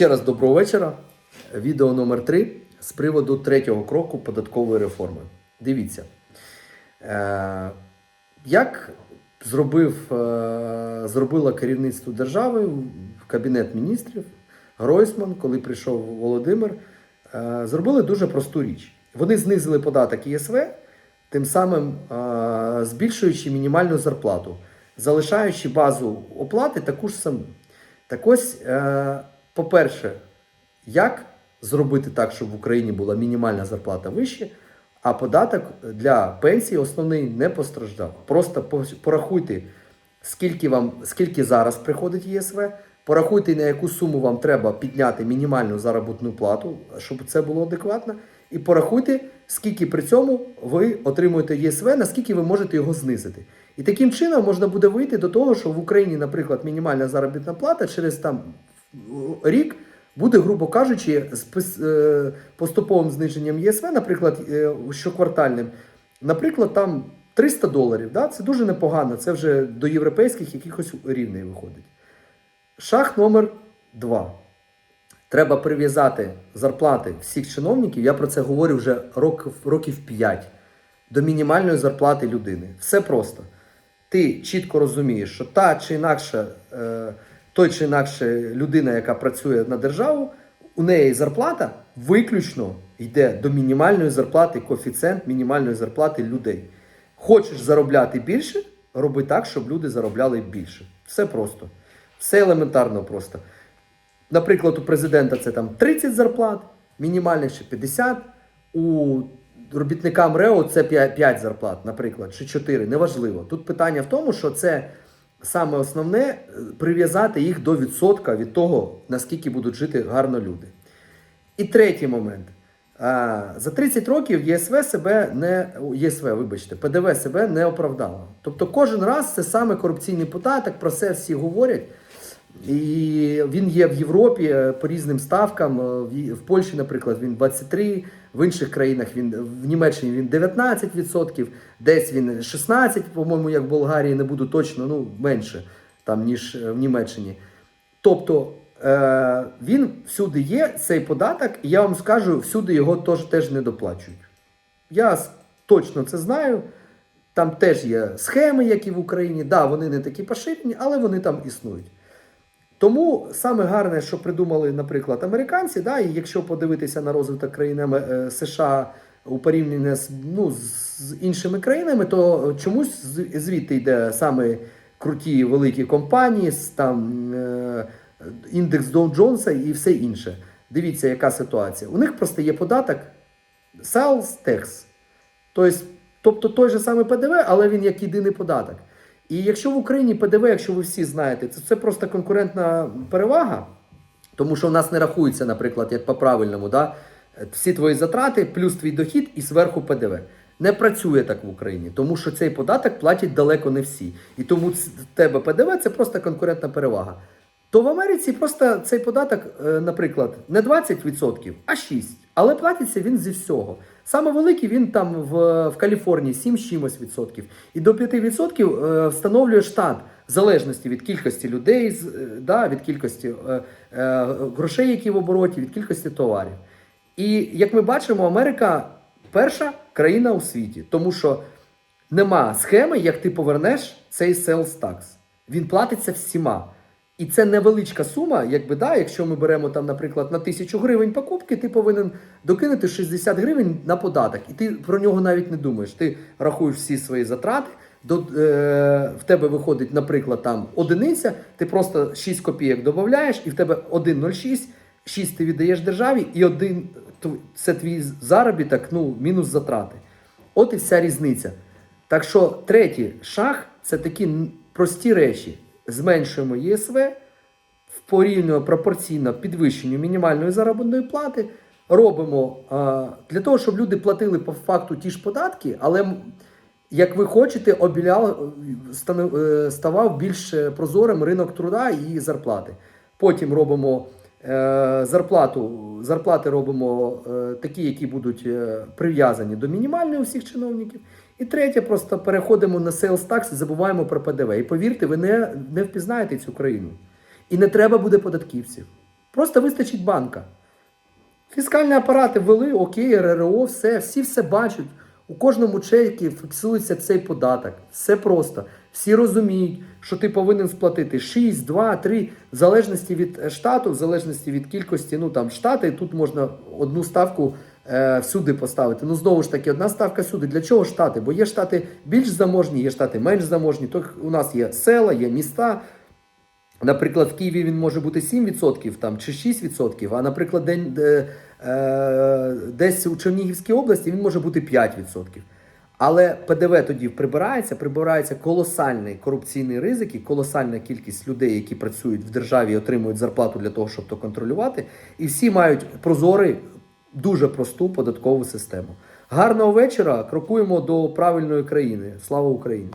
Ще раз доброго вечора. Відео номер 3 з приводу третього кроку податкової реформи. Дивіться, е, як зробив, е, зробило керівництво держави, Кабінет міністрів, Гройсман, коли прийшов Володимир, е, зробили дуже просту річ. Вони знизили податок ЄСВ, тим самим збільшуючи мінімальну зарплату, залишаючи базу оплати таку ж саму. Так ось, по-перше, як зробити так, щоб в Україні була мінімальна зарплата вища, а податок для пенсії основний не постраждав. Просто порахуйте, скільки вам скільки зараз приходить ЄСВ, порахуйте, на яку суму вам треба підняти мінімальну заробітну плату, щоб це було адекватно. І порахуйте, скільки при цьому ви отримуєте ЄСВ, наскільки ви можете його знизити. І таким чином можна буде вийти до того, що в Україні, наприклад, мінімальна заробітна плата через там рік буде, грубо кажучи, з е, поступовим зниженням ЄСВ, наприклад, е, щоквартальним, наприклад, там 300 доларів. Да? Це дуже непогано, це вже до європейських якихось рівней виходить. Шаг номер два. Треба прив'язати зарплати всіх чиновників. Я про це говорю вже років, років 5 до мінімальної зарплати людини. Все просто. Ти чітко розумієш, що та чи інакше, е, той чи інакше людина, яка працює на державу, у неї зарплата виключно йде до мінімальної зарплати, коефіцієнт мінімальної зарплати людей. Хочеш заробляти більше, роби так, щоб люди заробляли більше. Все просто. Все елементарно просто. Наприклад, у президента це там 30 зарплат, мінімальних ще 50. У робітника МРЕО це 5, 5 зарплат, наприклад, чи 4, неважливо. Тут питання в тому, що це саме основне е, прив'язати їх до відсотка від того, наскільки будуть жити гарно люди. І третій момент. За 30 років ЄСВ себе не ЄСВ, вибачте, ПДВ себе не оправдало. Тобто кожен раз це саме корупційний податок, про це всі говорять. І він є в Європі е, по різним ставкам. Е, в Польщі, наприклад, він 23, в інших країнах він в Німеччині він 19%, десь він 16%, по-моєму, як в Болгарії, не буду точно, ну менше там, ніж е, в Німеччині. Тобто е, він всюди є, цей податок, і я вам скажу, всюди його теж, теж не доплачують. Я точно це знаю. Там теж є схеми, як і в Україні. Да, вони не такі поширені, але вони там існують. Тому саме гарне, що придумали, наприклад, американці, да, і якщо подивитися на розвиток країн е, США у порівнянні з, ну, з іншими країнами, то чомусь звідти йде саме круті великі компанії, там е, індекс Dow Джонса і все інше. Дивіться, яка ситуація. У них просто є податок sales tax. Тобто, тобто той же самий ПДВ, але він як єдиний податок. І якщо в Україні ПДВ, якщо ви всі знаєте, це, це просто конкурентна перевага, тому що в нас не рахується, наприклад, як по-правильному, да? всі твої затрати, плюс твій дохід і зверху ПДВ. Не працює так в Україні, тому що цей податок платять далеко не всі. І тому в тебе ПДВ це просто конкурентна перевага. То в Америці просто цей податок, е, наприклад, не 20%, а 6%. Але платиться він зі всього. Саме великий він там в, в Каліфорнії 7 з чимось відсотків. І до 5% е, встановлює штат в залежності від кількості людей, е, да, від кількості грошей, які в обороті, від кількості товарів. І як ми бачимо, Америка перша країна у світі, тому що нема схеми, як ти повернеш цей sales tax. Він платиться всіма. І це невеличка сума, якби да, якщо ми беремо там, наприклад, на тисячу гривень покупки, ти повинен докинути 60 гривень на податок. І ти про нього навіть не думаєш. Ти рахуєш всі свої затрати. До, е, в тебе виходить, наприклад, там одиниця, ти просто 6 копійок додаєш, і в тебе 1,06, 6 ти віддаєш державі, і один тв- це твій заробіток, ну, мінус затрати. От і вся різниця. Так що третій шаг це такі прості речі. Зменшуємо ЄСВ, порівнюємо пропорційно підвищенню мінімальної заробітної плати. Робимо для того, щоб люди платили по факту ті ж податки, але як ви хочете, обіляв, е, ставав більш прозорим ринок труда і зарплати. Потім робимо е, зарплату, зарплати робимо е, такі, які будуть прив'язані до мінімальної у всіх чиновників. І третє, просто переходимо на sales tax і забуваємо про ПДВ. І повірте, ви не, не впізнаєте цю країну. І не треба буде податківців. Просто вистачить банка. Фіскальні апарати ввели, окей, РРО, все, всі все бачать. У кожному чекі фіксується цей податок. Все просто. Всі розуміють, що ти повинен сплатити 6, 2, 3, в залежності від штату, в залежності від кількості, ну там штати, тут можна одну ставку е, всюди поставити. Ну знову ж таки, одна ставка всюди. Для чого штати? Бо є штати більш заможні, є штати менш заможні. То у нас є села, є міста. Наприклад, в Києві він може бути 7% там, чи 6%, а наприклад, день, де, е, десь у Чернігівській області він може бути 5%. Але ПДВ тоді прибирається, прибирається колосальний корупційний ризик і колосальна кількість людей, які працюють в державі і отримують зарплату для того, щоб то контролювати. І всі мають прозорий, дуже просту податкову систему. Гарного вечора! Крокуємо до правильної країни. Слава Україні!